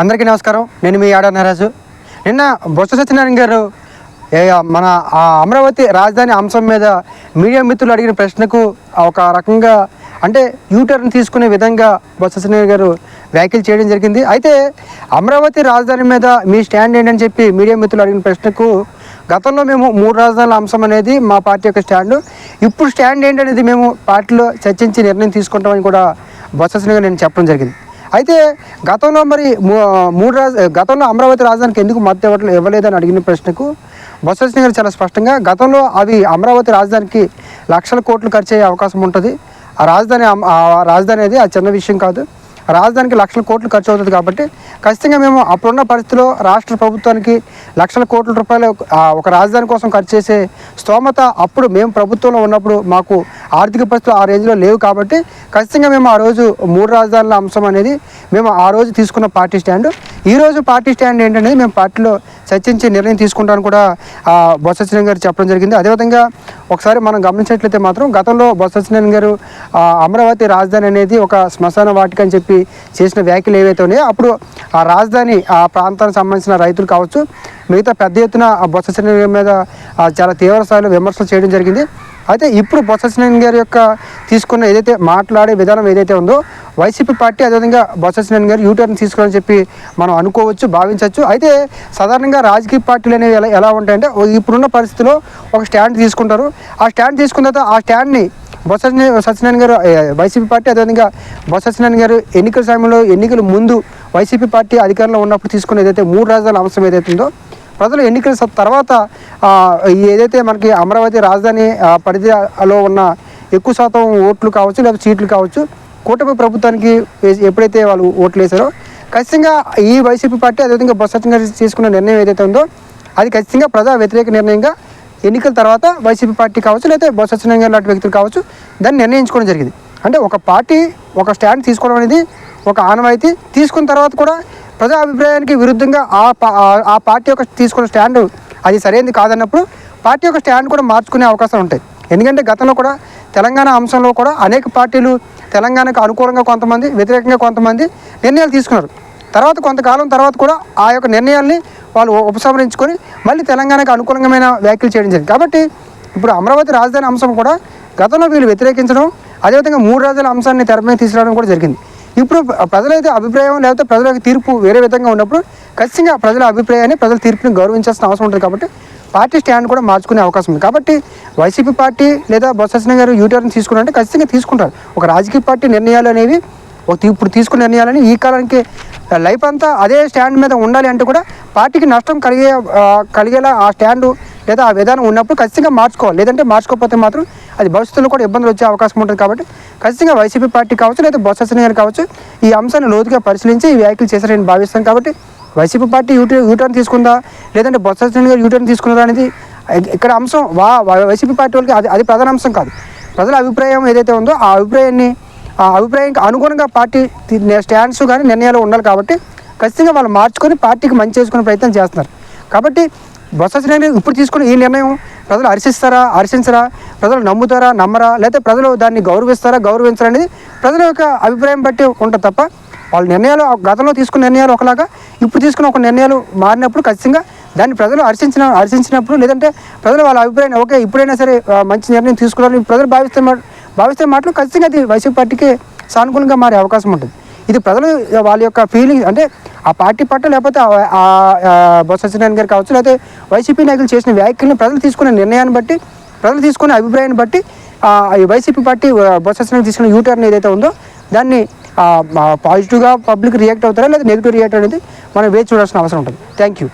అందరికీ నమస్కారం. నేను మీ ఆడ నరాజు నిన్న బొత్స సత్యనారాయణ గారు మన ఆ అమరావతి రాజధాని అంశం మీద మీడియా మిత్రులు అడిగిన ప్రశ్నకు ఒక రకంగా అంటే యూటర్న్ తీసుకునే విధంగా బొత్స సత్యనారాయణ గారు వ్యాఖ్యలు చేయడం జరిగింది. అయితే అమరావతి రాజధాని మీద మీ స్టాండ్ ఏంటని చెప్పి మీడియా మిత్రులు అడిగిన ప్రశ్నకు గతంలో మేము మూడు రాజధానుల అంశం అనేది మా పార్టీ యొక్క స్టాండ్. ఇప్పుడు స్టాండ్ ఏంటనేది మేము పార్టీలో చర్చించి నిర్ణయం తీసుకుంటామని కూడా బొత్స సత్యనారాయణ గారు నేను చెప్పడం జరిగింది. అయితే గతంలో మరి మూ- మూడు రాజ గతంలో అమరావతి రాజధానికి ఎందుకు మద్దతు ఇవ్వట్లేదు ఇవ్వలేదని అడిగిన ప్రశ్నకు బొత్స సత్యనారాయణ గారు చాలా స్పష్టంగా గతంలో అవి అమరావతి రాజధానికి లక్షల కోట్లు ఖర్చు అయ్యే అవకాశం ఉంటుంది. ఆ రాజధాని ఆ రాజధాని అనేది ఆ చిన్న విషయం కాదు. రాజధానికి లక్షల కోట్లు ఖర్చు అవుతుంది కాబట్టి ఖచ్చితంగా మేము అప్పుడున్న పరిస్థితిలో రాష్ట్ర ప్రభుత్వానికి లక్షల కోట్ల రూపాయలు ఒక రాజధాని కోసం ఖర్చు చేసే స్తోమత అప్పుడు మేము ప్రభుత్వంలో ఉన్నప్పుడు మాకు ఆర్థిక పరిస్థితులు ఆ రేంజ్లో లేవు కాబట్టి ఖచ్చితంగా మేము ఆ రోజు మూడు రాజధానుల అంశం అనేది మేము ఆ రోజు తీసుకున్న పార్టీ స్టాండ్. ఈ రోజు పార్టీ స్టాండ్ ఏంటనేది మేము పార్టీలో చర్చించి నిర్ణయం తీసుకుంటామని కూడా ఆ, బొత్స సత్యనారాయణ గారు చెప్పడం జరిగింది. అదేవిధంగా ఒకసారి మనం గమనించినట్లయితే మాత్రం గతంలో బొత్స సత్యనారాయణ గారు అమరావతి రాజధాని అనేది ఒక శ్మశాన వాటిక అని చెప్పి చేసిన వ్యాఖ్యలు ఏవైతే ఉన్నాయో అప్పుడు ఆ రాజధాని ఆ ప్రాంతానికి సంబంధించిన రైతులు కావచ్చు మిగతా పెద్ద ఎత్తున బొత్స సత్యనారాయణ మీద చాలా తీవ్ర స్థాయిలో విమర్శలు చేయడం జరిగింది. అయితే ఇప్పుడు బొత్స సత్యనారాయణ గారి యొక్క తీసుకున్న ఏదైతే మాట్లాడే విధానం ఏదైతే ఉందో వైసీపీ పార్టీ అదేవిధంగా బొత్స సత్యనారాయణ గారు యూటర్న్ తీసుకోవాలని చెప్పి మనం అనుకోవచ్చు భావించవచ్చు. అయితే సాధారణంగా రాజకీయ పార్టీలు అనేవి ఎలా ఎలా ఉంటాయంటే ఇప్పుడున్న పరిస్థితిలో ఒక స్టాండ్ తీసుకుంటారు. ఆ స్టాండ్ తీసుకున్న తర్వాత ఆ స్టాండ్ని బొత్స సత్యనారాయణ గారు వైసీపీ పార్టీ అదేవిధంగా బొత్స సత్యనారాయణ గారు ఎన్నికల సమయంలో ఎన్నికల ముందు వైసీపీ పార్టీ అధికారంలో ఉన్నప్పుడు తీసుకున్న ఏదైతే మూడు రాజధానుల అంశం ఏదైతే ఉందో ప్రజలు ఎన్నికల తర్వాత ఏదైతే మనకి అమరావతి రాజధాని పరిధిలో ఉన్న ఎక్కువ శాతం ఓట్లు కావచ్చు లేదా సీట్లు కావచ్చు కూటమి ప్రభుత్వానికి ఎప్పుడైతే వాళ్ళు ఓట్లు వేశారో ఖచ్చితంగా ఈ వైసీపీ పార్టీ అదేవిధంగా బొత్స సత్యనారాయణ తీసుకున్న నిర్ణయం ఏదైతే ఉందో అది ఖచ్చితంగా ప్రజా వ్యతిరేక నిర్ణయంగా ఎన్నికల తర్వాత వైసీపీ పార్టీ కావచ్చు లేదా బొత్స సత్యనారాయణ లాంటి వ్యక్తులు కావచ్చు దాన్ని నిర్ణయించుకోవడం జరిగింది. అంటే ఒక పార్టీ ఒక స్టాండ్ తీసుకోవడం అనేది ఒక ఆనవాయితీ. తీసుకున్న తర్వాత కూడా ప్రజా అభిప్రాయానికి విరుద్ధంగా ఆ పా- ఆ- పార్టీ యొక్క తీసుకున్న స్టాండ్ అది సరైనది కాదన్నప్పుడు పార్టీ యొక్క స్టాండ్ కూడా మార్చుకునే అవకాశాలు ఉంటాయి. ఎందుకంటే గతంలో కూడా తెలంగాణ అంశంలో కూడా అనేక పార్టీలు తెలంగాణకు అనుకూలంగా కొంతమంది వ్యతిరేకంగా కొంతమంది నిర్ణయాలు తీసుకున్నారు. తర్వాత కొంతకాలం తర్వాత కూడా ఆ యొక్క నిర్ణయాల్ని వాళ్ళు ఉపసంహరించుకొని మళ్ళీ తెలంగాణకు అనుకూలమైన వ్యాఖ్యలు చేయడం జరిగింది. కాబట్టి ఇప్పుడు అమరావతి రాజధాని అంశం కూడా గతంలో వీళ్ళు వ్యతిరేకించడం అదేవిధంగా మూడు రాజధానుల అంశాన్ని తెరపై తీసుకురావడం కూడా జరిగింది. ఇప్పుడు ప్రజలైతే అభిప్రాయం లేకపోతే ప్రజల తీర్పు వేరే విధంగా ఉన్నప్పుడు ఖచ్చితంగా ప్రజల అభిప్రాయాన్ని ప్రజల తీర్పుని గౌరవించాల్సిన అవసరం ఉంటుంది కాబట్టి పార్టీ స్టాండ్ కూడా మార్చుకునే అవకాశం ఉంది. కాబట్టి వైసీపీ పార్టీ లేదా బొత్స సత్యనారాయణ గారు యూటర్న్ తీసుకున్నారంటే ఖచ్చితంగా తీసుకుంటారు. ఒక రాజకీయ పార్టీ నిర్ణయాలు అనేవి ఒక ఇప్పుడు తీసుకున్న నిర్ణయాలని ఈ కాలానికి లైఫ్ అంతా అదే స్టాండ్ మీద ఉండాలి అంటే కూడా పార్టీకి నష్టం కలిగే కలిగేలా ఆ స్టాండు లేదా ఆ విధానం ఉన్నప్పుడు ఖచ్చితంగా మార్చుకోవాలి. లేదంటే మార్చుకోకపోతే మాత్రం అది భవిష్యత్తులో కూడా ఇబ్బందులు వచ్చే అవకాశం ఉంటుంది కాబట్టి ఖచ్చితంగా వైసీపీ పార్టీ కావచ్చు లేదా బొత్స గారు కావచ్చు ఈ అంశాన్ని లోతుగా పరిశీలించి ఈ వ్యాఖ్యలు చేశారని భావిస్తాను కాబట్టి వైసీపీ పార్టీ యూటర్ యూటర్న్ తీసుకుందా? లేదంటే బొత్స సత్యనారాయణ గారు యూటర్న్ తీసుకున్నారా అనేది ఇక్కడ అంశం వా వైసీపీ పార్టీ వాళ్ళకి అది అది ప్రధాన అంశం కాదు. ప్రజల అభిప్రాయం ఏదైతే ఉందో ఆ అభిప్రాయాన్ని ఆ అభిప్రాయానికి అనుగుణంగా పార్టీ స్టాండ్స్ కానీ నిర్ణయాలు ఉండాలి కాబట్టి ఖచ్చితంగా వాళ్ళు మార్చుకొని పార్టీకి మంచి చేసుకునే ప్రయత్నం చేస్తున్నారు. కాబట్టి బొత్స సత్యనారాయణ ఇప్పుడు తీసుకున్న ఈ నిర్ణయం ప్రజలు హర్షిస్తారా హర్షించరా ప్రజలు నమ్ముతారా నమ్మరా లేకపోతే ప్రజలు దాన్ని గౌరవిస్తారా గౌరవించరా అనేది ప్రజల యొక్క అభిప్రాయం బట్టి ఉంటుంది తప్ప వాళ్ళ నిర్ణయాలు గతంలో తీసుకున్న నిర్ణయాలు ఒకలాగా ఇప్పుడు తీసుకున్న ఒక నిర్ణయాలు మారినప్పుడు ఖచ్చితంగా దాన్ని ప్రజలు హర్షించిన హర్షించినప్పుడు లేదంటే ప్రజలు వాళ్ళ అభిప్రాయం ఓకే ఇప్పుడైనా సరే మంచి నిర్ణయం తీసుకోవాలని ప్రజలు భావిస్తే మా- భావిస్తే మాటలు ఖచ్చితంగా అది వైసీపీ పార్టీకి సానుకూలంగా మారే అవకాశం ఉంటుంది. ఇది ప్రజలు వాళ్ళ యొక్క ఫీలింగ్ అంటే ఆ పార్టీ పట్ల లేకపోతే ఆ- బొత్స సత్యనారాయణ గారు కావచ్చు లేకపోతే వైసీపీ నాయకులు చేసిన వ్యాఖ్యలను ప్రజలు తీసుకునే నిర్ణయాన్ని బట్టి ప్రజలు తీసుకునే అభిప్రాయాన్ని బట్టి ఈ వైసీపీ పార్టీ బొత్స సత్యనారాయణ తీసుకున్న యూటర్న్ ఏదైతే ఉందో దాన్ని పాజిటివ్గా పబ్లిక్ రియాక్ట్ అవుతారా లేదా నెగిటివ్ రియాక్ట్ అనేది మనం వేచి చూడాల్సిన అవసరం ఉంటుంది. Thank you